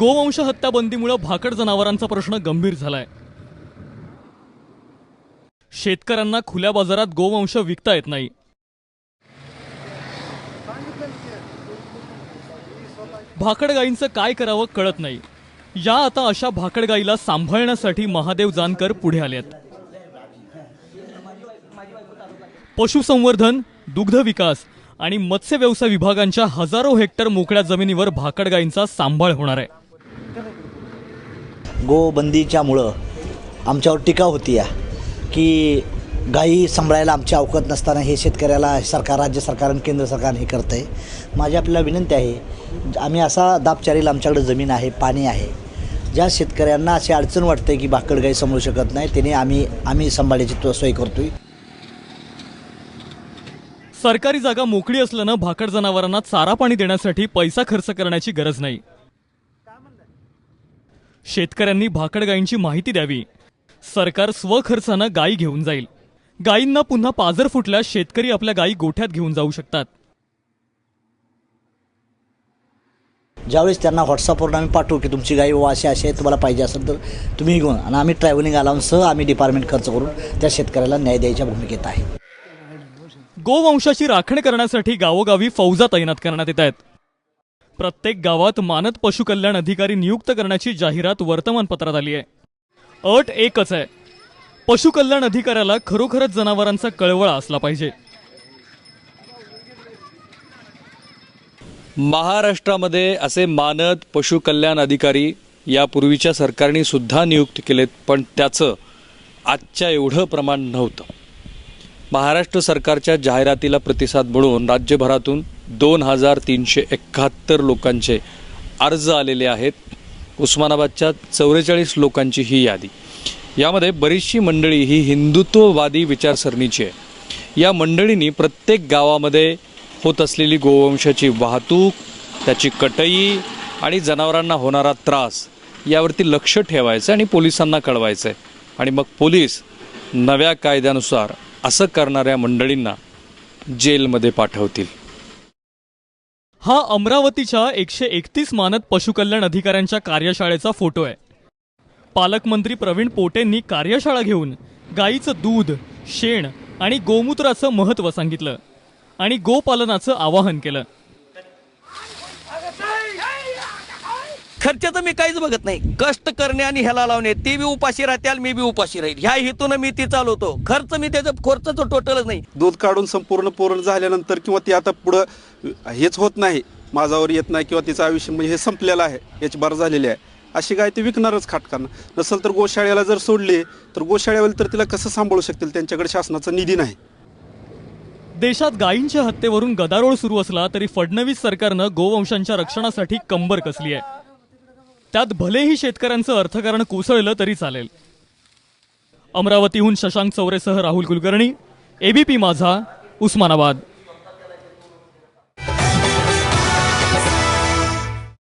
गोवंश हत्या बंदीमुळे भाकड जनावरांचा प्रश्न गंभीर झालाय. शेतकऱ्यांना खुल्या बाजारात गोवंश विकता येत नाही. भाकड गाईंचं काय करावं कळत नाही. या आता अशा भाकड गाईला सांभाळण्यासाठी महादेव जानकर पुढे आलेत. पशुसंवर्धन दुग्ध विकास आणि मत्स्य व्यवसाय विभागांच्या हजारो हेक्टर मोकळ्या जमिनीवर भाकड गाईंचा सांभाळ होणार आहे. गोबंदीच्यामुळं आमच्यावर टीका होती या की गायी सांभाळायला आमची अवकत नसताना हे शेतकऱ्याला सरकार राज्य सरकार आणि केंद्र सरकार हे करतं आहे माझी आपल्याला विनंती आहे आम्ही असा दाबचारीला आमच्याकडे जमीन आहे पाणी आहे. ज्या शेतकऱ्यांना अशी अडचण वाटते की भाकड गाई सांभाळू शकत नाही त्याने आम्ही आम्ही सांभाळायची तो सोय करतोय. सरकारी जागा मोकळी असल्यानं भाकड जनावरांना चारा पाणी देण्यासाठी पैसा खर्च करण्याची गरज नाही. शेतकऱ्यांनी भाकड गायींची माहिती द्यावी. सरकार स्वखर्चानं गायी घेऊन जाईल. गायींना पुन्हा पाजर फुटल्यास शेतकरी आपल्या गायी गोठ्यात घेऊन जाऊ शकतात. ज्यावेळेस त्यांना व्हॉट्सअपवरून आम्ही पाठवू की तुमची गाई वा अशी अशी आहे तुम्हाला पाहिजे असेल तर तुम्ही घेऊन आणि आम्ही ट्रॅव्हलिंग अलाउन्ससह आम्ही डिपार्टमेंट खर्च करून त्या शेतकऱ्याला न्याय द्यायच्या भूमिकेत आहे. गोवंशाची राखण करण्यासाठी गावोगावी फौजा तैनात करण्यात येत आहेत. प्रत्येक गावात मानद पशुकल्याण अधिकारी नियुक्त करण्याची जाहिरात वर्तमानपत्रात आली आहे. अट एकच आहे. पशुकल्याण अधिकाऱ्याला खरोखरच जनावरांचा कळवळा असला पाहिजे. महाराष्ट्रामध्ये असे मानद पशुकल्याण अधिकारी यापूर्वीच्या सरकारने सुद्धा नियुक्त केलेत पण त्याचं आजच्या एवढं प्रमाण नव्हतं. महाराष्ट्र सरकारच्या जाहिरातीला प्रतिसाद म्हणून राज्यभरातून दोन हजार तीनशे एकाहत्तर लोकांचे अर्ज आलेले आहेत. उस्मानाबादच्या चौवेचाळीस लोकांची ही यादी. यामध्ये बरीचशी मंडळी ही हिंदुत्ववादी विचारसरणीची आहे. या मंडळींनी प्रत्येक गावामध्ये होत असलेली गोवंशाची वाहतूक त्याची कटई आणि जनावरांना होणारा त्रास यावरती लक्ष ठेवायचं आणि पोलिसांना कळवायचं आहे. आणि मग पोलीस नव्या कायद्यानुसार असं करणाऱ्या मंडळींना जेलमध्ये पाठवतील. हा अमरावतीच्या एकशे एकतीस मानद पशुकल्याण अधिकाऱ्यांच्या कार्यशाळेचा फोटो आहे. पालकमंत्री प्रवीण पोटेंनी कार्यशाळा घेऊन गाईचं दूध शेण आणि गोमूत्राचं महत्त्व सांगितलं आणि गोपालनाचं आवाहन केलं. खर्चाचं मी काहीच बघत नाही. कष्ट करणे आणि ह्याला लावणे ती बी उपाशी राहत्याल मी बी उपाशी राहील. ह्या हेतून मी ती चालवतो. खर्च मी त्याचं खर्चाचं टोटलच नाही. दूध काढून संपूर्ण पूर्ण झाल्यानंतर किंवा ती आता पुढं हेच होत नाही. माझावर येत नाही किंवा तिचं आयुष्य म्हणजे हे संपलेलं आहे. याची बार झालेली आहे. अशी गाय ती विकणारच खाटकानं. नसेल तर गोशाळेला जर सोडली तर गोशाळेवाले तर तिला कसं सांभाळू शकतील? त्यांच्याकडे शासनाचा निधी नाही. देशात गायींच्या हत्येवरून गदारोळ सुरू असला तरी फडणवीस सरकारनं गोवंशांच्या रक्षणासाठी कंबर कसली आहे? त्यात भलेही शेतकऱ्यांचं अर्थकारण कोसळलं तरी चालेल. अमरावतीहून शशांक चौरेसह राहुल कुलकर्णी एबीपी माझा उस्मानाबाद.